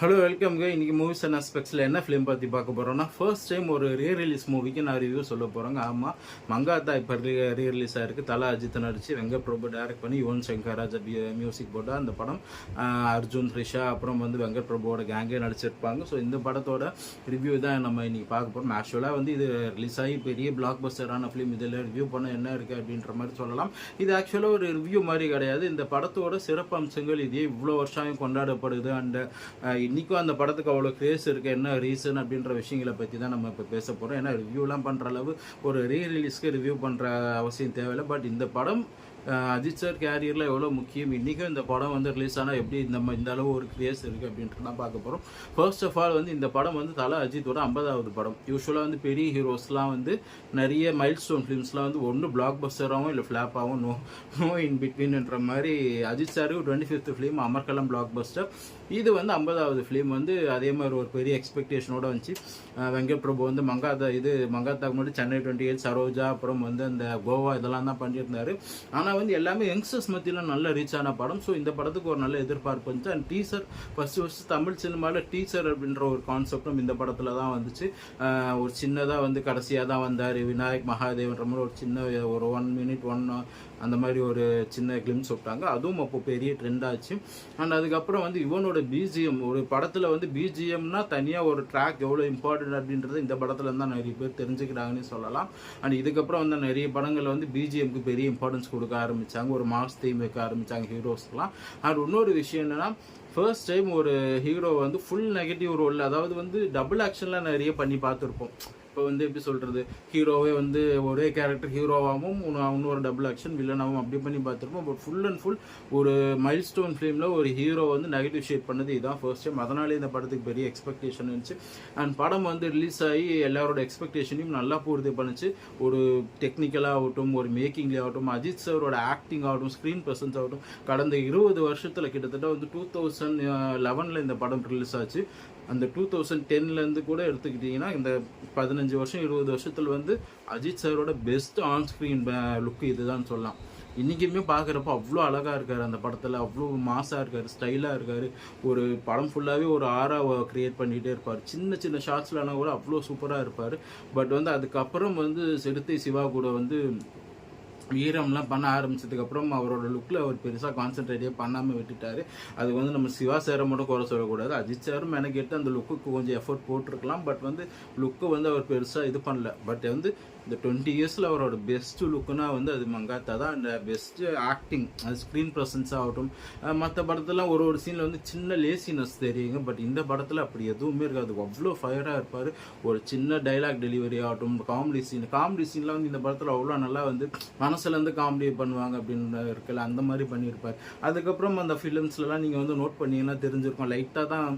Hello வெல்கம்ங்க இன்னைக்கு movies and அஸ்பெக்ட்ஸில் என்ன film பற்றி பார்க்க போகிறோம்னா ஃபர்ஸ்ட் டைம் ஒரு ரீ ரிலீஸ் மூவிக்கு நான் ரிவ்யூ சொல்ல போகிறேங்க ஆமாம் மங்காத்தா இப்போ ரீ ரீ ரிலீஸ் ஆயிருக்கு. தலா அஜித் நடிச்சு வெங்க பிரபு டைரக்ட் பண்ணி யுவன் சங்கர் ராஜா மியூசிக் போட்டு அந்த படம் அர்ஜுன் த்ரிஷா அப்புறம் வந்து வெங்கட் பிரபுவோட கேங்கே நடிச்சிருப்பாங்க. ஸோ இந்த படத்தோட ரிவ்யூ தான் நம்ம இன்றைக்கி பார்க்க போகிறோம் ஆக்சுவலாக வந்து இது ரிலீஸ் ஆகி பெரிய பிளாக் பஸ்டரான ஃபிலிம் இதில் ரிவ்யூ பண்ண என்ன இருக்குது அப்படின்ற மாதிரி சொல்லலாம். இது ஆக்சுவலாக ஒரு ரிவ்யூ மாதிரி கிடையாது. இந்த படத்தோட சிறப்பு அம்சங்கள் இதே இவ்வளோ வருஷம் கொண்டாடப்படுது? அண்ட் இன்றைக்கும் அந்த படத்துக்கு அவ்வளோ கிரேஸ் இருக்குது என்ன ரீசன் அப்படின்ற விஷயங்களை பற்றி தான் நம்ம இப்போ பேச போகிறோம் ஏன்னா ரிவ்யூலாம் பண்ணுற அளவு ஒரு ரீ ரிலீஸ்க்கு ரிவ்யூ பண்ணுற அவசியம் தேவையில்லை. பட் இந்த படம் அஜித் சார் கேரியரில் எவ்வளோ முக்கியம்? இன்றைக்கும் இந்த படம் வந்து ரிலீஸ் ஆனால் எப்படி நம்ம இந்த அளவு ஒரு கிரேஸ் இருக்குது அப்படின்ட்டு தான் பார்க்க போகிறோம் ஃபர்ஸ்ட் ஆஃப் ஆல் வந்து இந்த படம் வந்து தலை அஜித்தோட ஐம்பதாவது படம். யூஸ்வலாக வந்து பெரிய ஹீரோஸ்லாம் வந்து நிறைய மைல் ஸ்டோன் ஃபிலிம்ஸ்லாம் வந்து ஒன்று பிளாக் பஸ்டராகவும் இல்லை ஃப்ளாப்பாகவும் நோ நோ இன் பிட்வீன்ன்ற மாதிரி Ajith sir twenty fifth film Amarkalam blockbuster இது வந்து ஐம்பதாவது ஃபிலிம் வந்து அதே மாதிரி ஒரு பெரிய எக்ஸ்பெக்டேஷனோட வந்துச்சு. வெங்கட் பிரபு வந்து மங்காத்தா இது மங்காத்தாக்கு முன்னாடி சென்னை டுவெண்ட்டி எயிட் சரோஜா அப்புறம் வந்து அந்த கோவா இதெல்லாம் தான் பண்ணியிருந்தாரு. ஆனால் வந்து எல்லாமே யங்ஸ்டர்ஸ் மத்தியில் நல்ல ரீச் ஆன படம். ஸோ இந்த படத்துக்கு ஒரு நல்ல எதிர்பார்ப்பு வந்துச்சு. And teacher first first Tamil சினிமாவில் டீச்சர் அப்படின்ற ஒரு கான்செப்டும் இந்த படத்தில் தான் வந்துச்சு. ஒரு சின்னதாக வந்து கடைசியாக தான் வந்தார் விநாயக் மகாதேவன்ற மாதிரி ஒரு சின்ன ஒரு ஒன் மினிட் ஒன் அந்த மாதிரி ஒரு சின்ன கிளிம்ஸ் விட்டாங்க. அதுவும் அப்போ பெரிய ட்ரெண்ட் ஆச்சு. அண்ட் அதுக்கப்புறம் வந்து இவனோட பிஜிஎம் ஒரு படத்தில் வந்து பிஜிஎம்னா தனியாக ஒரு ட்ராக் எவ்வளோ இம்பார்ட்டன்ட் அப்படின்றது இந்த படத்தில் தான் நிறைய பேர் தெரிஞ்சுக்கிறாங்கன்னு சொல்லலாம். அண்ட் இதுக்கப்புறம் வந்து நிறைய படங்களில் வந்து பிஜிஎம்க்கு பெரிய இம்பார்ட்டன்ஸ் கொடுக்க ஆரம்பிச்சாங்க. ஒரு மாஸ் தீம் வைக்க ஆரம்பித்தாங்க ஹீரோஸ்க்குலாம் அண்ட் இன்னொரு விஷயம் என்னென்னா ஃபர்ஸ்ட் டைம் ஒரு ஹீரோ வந்து ஃபுல் நெகட்டிவ் ரோல் அதாவது வந்து டபுள் ஆக்ஷன்லாம் நிறைய பண்ணி பார்த்துருப்போம். இப்போ வந்து எப்படி சொல்கிறது ஹீரோவே வந்து ஒரே கேரக்டர் ஹீரோவாகவும் இன்னொரு டபுள் ஆக்ஷன் வில்லனாகவும் அப்படி பண்ணி பார்த்துருப்போம். பட் ஃபுல் அண்ட் ஃபுல் ஒரு மைல் ஸ்டோன் ஃபிலிமில் ஒரு ஹீரோ வந்து நெகட்டிவ் ஷேட் பண்ணது இதுதான் ஃபர்ஸ்ட் டைம் அதனாலே இந்த படத்துக்கு பெரிய எக்ஸ்பெக்டேஷன் இருந்துச்சு. அண்ட் படம் வந்து ரிலீஸ் ஆகி எல்லாரோட எக்ஸ்பெக்டேஷனையும் நல்லா பூர்த்தி பண்ணுச்சு. ஒரு டெக்னிக்கலாக ஆகட்டும் ஒரு மேக்கிங்லேயே ஆகட்டும் அஜித் சாரோட ஆக்டிங் ஆகட்டும் ஸ்க்ரீன் ப்ரெசன்ஸ் ஆகட்டும் கடந்த இருபது வருஷத்தில் கிட்டத்தட்ட வந்து டூ தௌசண்ட் லெவனில் இந்த படம் ரிலீஸ் ஆச்சு. அந்த டூ தௌசண்ட் டென்லேருந்து கூட எடுத்துக்கிட்டிங்கன்னா இந்த பதினஞ்சு வருஷம் இருபது வருஷத்தில் வந்து அஜித் சாரோட பெஸ்ட் ஆன் ஸ்க்ரீன் லுக் இதுதான் சொல்லலாம். இன்றைக்குமே பார்க்குறப்ப அவ்வளோ அழகாக இருக்கார் அந்த படத்தில் அவ்வளோ மாஸாக இருக்கார் ஸ்டைலாக இருக்கார். ஒரு படம் ஃபுல்லாகவே ஒரு ஆரா க்ரியேட் பண்ணிகிட்டே இருப்பார். சின்ன சின்ன ஷார்ட்ஸ்லலாம் கூட அவ்வளோ சூப்பராக இருப்பார். பட் வந்து அதுக்கப்புறம் வந்து சிறுத்தை சிவா கூட வந்து வீரம்லாம் பண்ண ஆரம்பிச்சதுக்கப்புறம் அவரோட லுக்கில் அவர் பெருசாக கான்சென்ட்ரேட்டே பண்ணாமல் விட்டுட்டாரு. அதுக்கு வந்து நம்ம சிவா சாரை மட்டும் குறை சொல்லக்கூடாது. அஜித் சாரும் கேட்டு அந்த லுக்குக்கு கொஞ்சம் எஃபோர்ட் போட்டிருக்கலாம். பட் வந்து லுக்கை வந்து அவர் பெருசாக இது பண்ணல. பட் வந்து இந்த டுவெண்ட்டி இயர்ஸில் அவரோட பெஸ்ட்டு லுக்குனா வந்து அது மங்காத்தா தான். அந்த பெஸ்ட்டு ஆக்டிங் அது ஸ்க்ரீன் ப்ரெசன்ஸ் ஆகட்டும். மற்ற படத்துலாம் ஒரு ஒரு சீனில் வந்து சின்ன லேசினஸ் தெரியுங்க. பட் இந்த படத்தில் அப்படி எதுவுமே இருக்காது. அவ்வளோ ஃபயராக இருப்பார். ஒரு சின்ன டைலாக் டெலிவரி ஆகட்டும் காமெடி சீன் காமெடி சீன்லாம் வந்து இந்த படத்தில் அவ்வளோ நல்லா வந்து மனசுலேருந்து காமெடி பண்ணுவாங்க அப்படின்னு இருக்குல்ல அந்த மாதிரி பண்ணியிருப்பார் அதுக்கப்புறம் அந்த ஃபிலிம்ஸ்லலாம் நீங்கள் வந்து நோட் பண்ணிங்கன்னா தெரிஞ்சிருக்கும். லைட்டாக தான்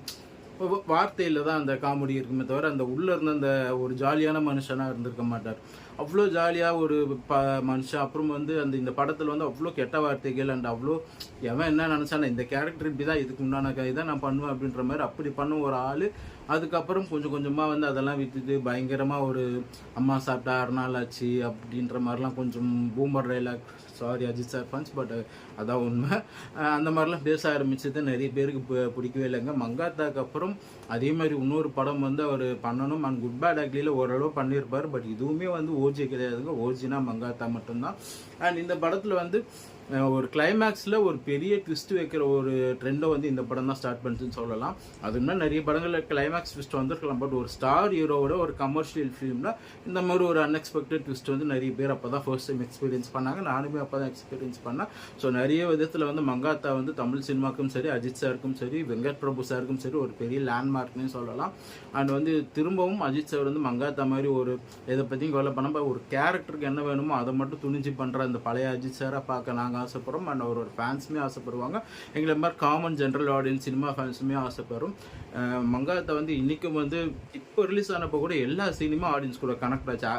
வார்த்தையில் தான் அந்த காமெடி இருக்குமே தவிர அந்த உள்ளே இருந்த அந்த ஒரு ஜாலியான மனுஷனாக இருந்திருக்க மாட்டார். அவ்வளோ ஜாலியாக ஒரு ப மனுஷன் அப்புறம் வந்து அந்த இந்த படத்தில் வந்து அவ்வளோ கெட்ட வார்த்தைகள் அண்ட் அவ்வளோ எவன் என்ன நினச்சான இந்த கேரக்டர் இப்படி தான் இதுக்கு உண்டான இதை நான் பண்ணுவேன் அப்படின்ற மாதிரி அப்படி பண்ண ஒரு ஆள் அதுக்கப்புறம் கொஞ்சம் கொஞ்சமாக வந்து அதெல்லாம் விற்றுட்டு பயங்கரமாக ஒரு அம்மா சாப்பிட்டா ஆறு நாள் ஆச்சு அப்படின்ற மாதிரிலாம் கொஞ்சம் boomer dialogue. Sorry Ajith sir fans but அதான் உண்மை. Uh, அந்த மாதிரிலாம் பேச ஆரம்பிச்சது நிறைய பேருக்கு பி- பிடிக்கவே இல்லைங்க. மங்காத்தாக்கு அப்புறம் அதே மாதிரி இன்னொரு படம் வந்து அவர் பண்ணணும். அண்ட் குட் பேட் அக்லியில் ஓரளவு பண்ணியிருப்பார் பட் இதுவுமே வந்து ஓஜி கிடையாதுங்க. ஓஜினா மங்காத்தா மட்டும்தான். அண்ட் இந்த படத்தில் வந்து ஒரு கிளைமேக்ஸில் ஒரு பெரிய ட்விஸ்ட் வைக்கிற ஒரு ட்ரெண்டை வந்து இந்த படம் தான் ஸ்டார்ட் பண்ணுச்சுன்னு சொல்லலாம். அது இன்னும் நிறைய படங்களில் கிளைமேக்ஸ் ட்விஸ்ட் வந்திருக்கலாம். பட் ஒரு ஸ்டார் ஹீரோவோட ஒரு கமர்ஷியல் ஃபிலிமில் இந்த மாதிரி ஒரு அன்எக்ஸ்பெக்டட் ட்விஸ்ட் வந்து நிறைய பேர் அப்போ தான் ஃபர்ஸ்ட் டைம் எக்ஸ்பீரியன்ஸ் பண்ணாங்க. நானுமே அப்போ தான் எக்ஸ்பீரியன்ஸ் பண்ணேன். ஸோ நிறைய விதத்தில் வந்து மங்காத்தா வந்து தமிழ் சினிமாக்கும் சரி அஜித் சாருக்கும் சரி வெங்கட் பிரபு சாருக்கும் சரி ஒரு பெரிய லேண்ட்மார்க்னு சொல்லலாம். அண்ட் வந்து திரும்பவும் அஜித் சார் வந்து மங்காத்தா மாதிரி ஒரு இதை பற்றியும் கவலை பண்ணாமல் ஒரு கேரக்டருக்கு என்ன வேணுமோ அதை மட்டும் துணிஞ்சு பண்ணுற அந்த பழைய அஜித் சாரை பார்க்க நாங்கள் ஆசைப்படுறோம் அண்ட் அவரோட ஃபேன்ஸுமே ஆசைப்படுவாங்க. எங்களை மாதிரி காமன் ஜென்ரல் ஆடியன்ஸ் சினிமா ஃபேன்ஸுமே ஆசைப்படும். மங்காத்தை வந்து இன்றைக்கும் வந்து இப்போ ரிலீஸ் ஆனப்போ கூட எல்லா சினிமா ஆடியன்ஸ் கூட கனெக்ட் ஆச்சு.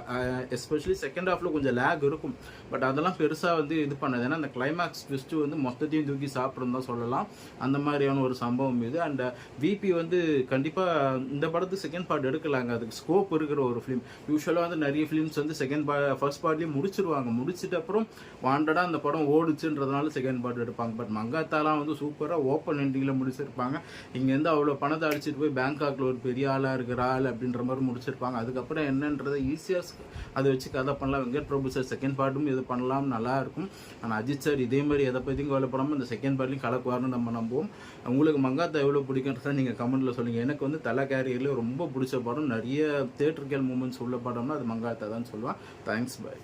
எஸ்பெஷலி செகண்ட் ஹாஃபில் கொஞ்சம் லேக் இருக்கும். பட் அதெல்லாம் பெருசாக வந்து இது பண்ணது. ஏன்னா அந்த கிளைமேக்ஸ் ட்விஸ்ட்டு வந்து மொத்தத்தையும் தூக்கி சாப்பிட்றோம் தான் சொல்லலாம். அந்த மாதிரியான ஒரு சம்பவம் இது. அண்ட் விபி வந்து கண்டிப்பாக இந்த படத்துக்கு செகண்ட் பார்ட் எடுக்கலாங்க. அதுக்கு ஸ்கோப் இருக்கிற ஒரு ஃபிலிம் யூஸ்வலாக வந்து நிறைய ஃபிலிம்ஸ் வந்து செகண்ட் பா ஃபர்ஸ்ட் பார்ட்லேயும் முடிச்சிருவாங்க. முடிச்சிட்ட அப்புறம் வாண்டடாக அந்த படம் ஓடும். ஓடுச்சுன்றதுனால செகண்ட் பார்ட் எடுப்பாங்க. பட் மங்காத்தாலாம் வந்து சூப்பராக ஓப்பன் எண்டிங்கில் முடிச்சிருப்பாங்க. இங்கேருந்து அவ்வளோ பணத்தை அடிச்சிட்டு போய் பேங்காக்ல ஒரு பெரிய ஆளாக இருக்கிற ஆள் அப்படின்ற மாதிரி முடிச்சிருப்பாங்க. அதுக்கப்புறம் என்னன்றதை ஈஸியாக அதை வச்சு கதை பண்ணலாம். வெங்கட் பிரபு சார் செகண்ட் பார்ட்டும் இது பண்ணலாம். நல்லா இருக்கும். ஆனால் அஜித் சார் இதே மாதிரி எதை பற்றியும் கவலைப்படாமல் இந்த செகண்ட் பார்ட்லையும் கலக்குவார்னு நம்ம நம்புவோம். உங்களுக்கு மங்காத்தா எவ்வளோ பிடிக்குன்றதை நீங்கள் கமெண்ட்டில் சொல்லுங்கள் எனக்கு வந்து தலை கேரியரில் ரொம்ப பிடிச்ச படம். நிறைய தேட்டருக்கல் மூமெண்ட்ஸ் உள்ள படம்னா அது மங்காத்தா தான் சொல்லுவேன். Thanks bye